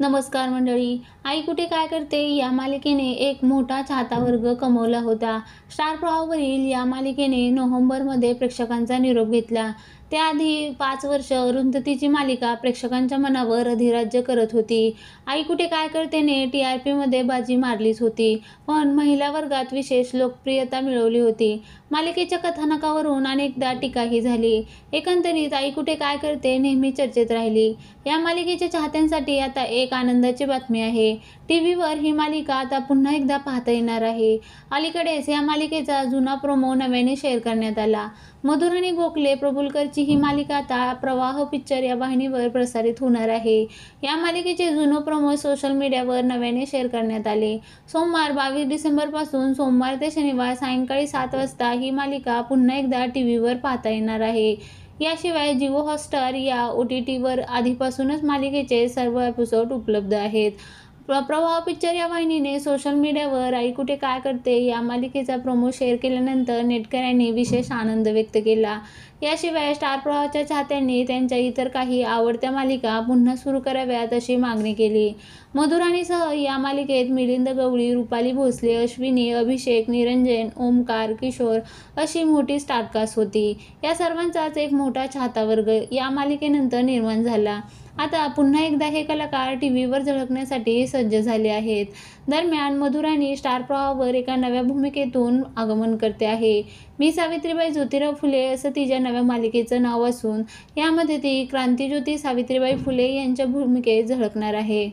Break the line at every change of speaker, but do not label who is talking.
नमस्कार मंडळी. आई कुठे काय करते? या मालिकेने एक मोठा चाहता वर्ग कमवला होता. स्टार प्रवाहावरील या मालिकेने नोव्हेंबरमध्ये प्रेक्षकांचा निरोप घेतला. त्याआधी पाच वर्ष अरुंधतीची मालिका प्रेक्षकांच्या मनावर अधिराज्य करत होती. आई कुठे काय करतेने टी आर पीमध्ये बाजी मारलीच होती. पण महिला वर्गात विशेष लोकप्रियता मिळवली होती. मालिकेच्या कथानकावरून अनेकदा टीकाही झाली. एकंदरीत आई कुठे काय करते नेहमी चर्चेत राहिली. या मालिकेच्या चाहत्यांसाठी आता एक आनंदाची बातमी आहे. टी व्हीवर ही मालिका आता पुन्हा एकदा पाहता येणार आहे. अलीकडेच या मालिकेचा जुना प्रोमो नव्याने शेअर करण्यात आला. मधुर आणि गोखले प्रबुलकरची ही मालिका आता प्रवाह पिक्चर या वाहिनीवर प्रसारित होणार आहे. या मालिकेचे जुनो प्रोमो सोशल मीडियावर नव्याने शेअर करण्यात आले. सोमवार बावीस डिसेंबरपासून सोमवार ते शनिवार सायंकाळी सात वाजता ही मालिका पुन्हा एकदा टी व्हीवर पाहता येणार आहे. याशिवाय जिओ हॉटस्टार या ओ टी टीवर आधीपासूनच मालिकेचे सर्व एपिसोड उपलब्ध आहेत. प्रवाह पिक्चर या वाहिनीने सोशल मीडियावर आई कुठे काय करते या मालिकेचा प्रोमो शेअर केल्यानंतर नेटकऱ्यांनी विशेष आनंद व्यक्त केला. याशिवाय स्टार प्रवाहाच्या चाहत्यांनी त्यांच्या इतर काही आवडत्या मालिका पुन्हा सुरू कराव्यात अशी मागणी केली. मधुराणीसह या मालिकेत मिलिंद गवळी रुपाली भोसले अश्विनी अभिषेक निरंजन ओमकार किशोर अशी मोठी स्टारकास्ट होती. या सर्वांचाच एक मोठा चाहता वर्ग या मालिकेनंतर निर्माण झाला. आता पुन्हा एकदा हे कलाकार टी व्हीवर झळकण्यासाठी सज्ज झाले आहेत. दरम्यान मधुराणी स्टार प्रवाहावर एका नव्या भूमिकेतून आगमन करते आहे. मी सावित्रीबाई ज्योतिराव फुले असं तिच्या नव्या मालिकेचं नाव असून यामध्ये ती क्रांतीज्योती सावित्रीबाई फुले यांच्या भूमिकेत झळकणार आहे.